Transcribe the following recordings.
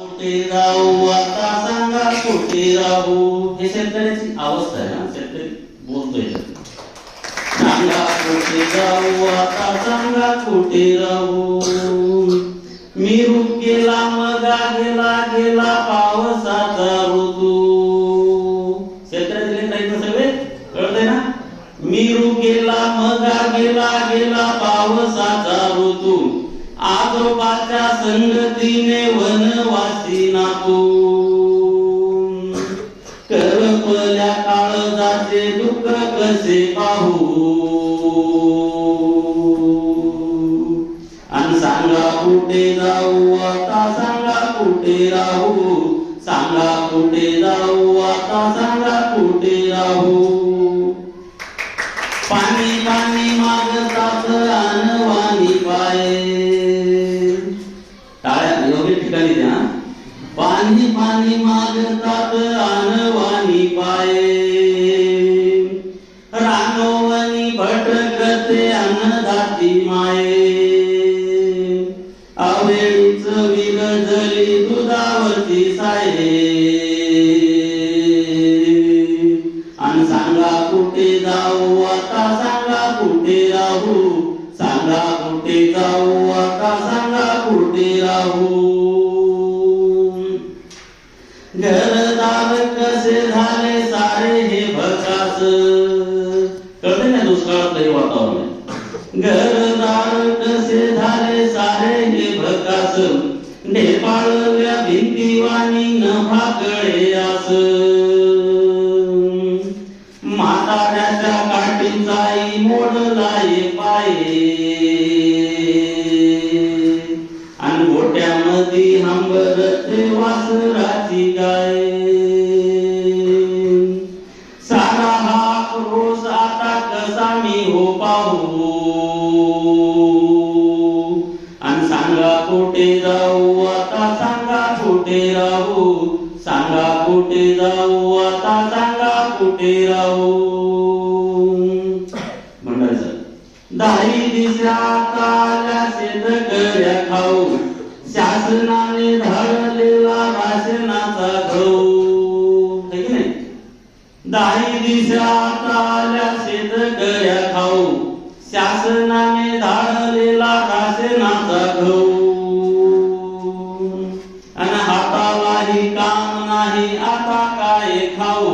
कुठे जाऊ आता सांगा कुठे राहू? हे शेतकऱ्याची अवस्था आहे ना. शेतकरी बोलतोय. सांगा कुठे जाऊ आता सांगा कुठे राहू? मी रूप गेला मगा गेला गेला आजोबाच्या संगतीने वनवासी नातू करपल्या काळजाचे दुःख कसे पाहू? आणि सांगा कुठे जाऊ आता सांगा कुठे राहू? सांगा कुठे जाऊ आता सांगा कुठे राहू? पाणी पाणी मागतात अनवाणी पाय. रानोवनी भटकते अन्नदाती माये. आवेळीच विरजली दुधावरती साये. आणि सांगा कुठे जाऊ आता सांगा कुठे राहू. सांगा कुठे जाऊ आता सांगा कुठे राहू. घरदार कसे झाले सारे हे भकास कळते ना दुष्काळात तरी वातावरण घरदार कसे झाले सारे हे भकास ढेपाळव्या भिंतीवाणी न भाकळे आस म्हाताऱ्याच्या काठीचाई मोडलाय पाये हंबरते वासराची गाय सारा हा रोज आता कसा मी हो पाहू आणि सांगा कुठे जाऊ आता सांगा कुठे राहू सांगा कुठे जाऊ आता सांगा कुठे राहू मंडळाचं दाही दिशा काल्या शेतकऱ्या खाऊ शासनाने धाड दाही शेत आल्या शेतकऱ्या खाऊ शासनाने धाडलेला राशनाचा गहू आणि हातालाही काम नाही आता काय खाऊ?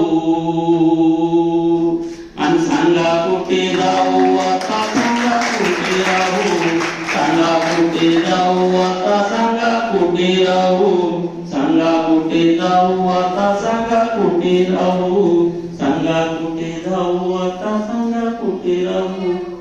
आणि सांगा कुठे जाऊ आता सांगा कुठे राहू? सांगा कुठे जाऊ आता सांगा कुठे राहू? सांगा कुठे जाऊ आता सांगा कुठे राहू? सांगा कुठे जाऊ आता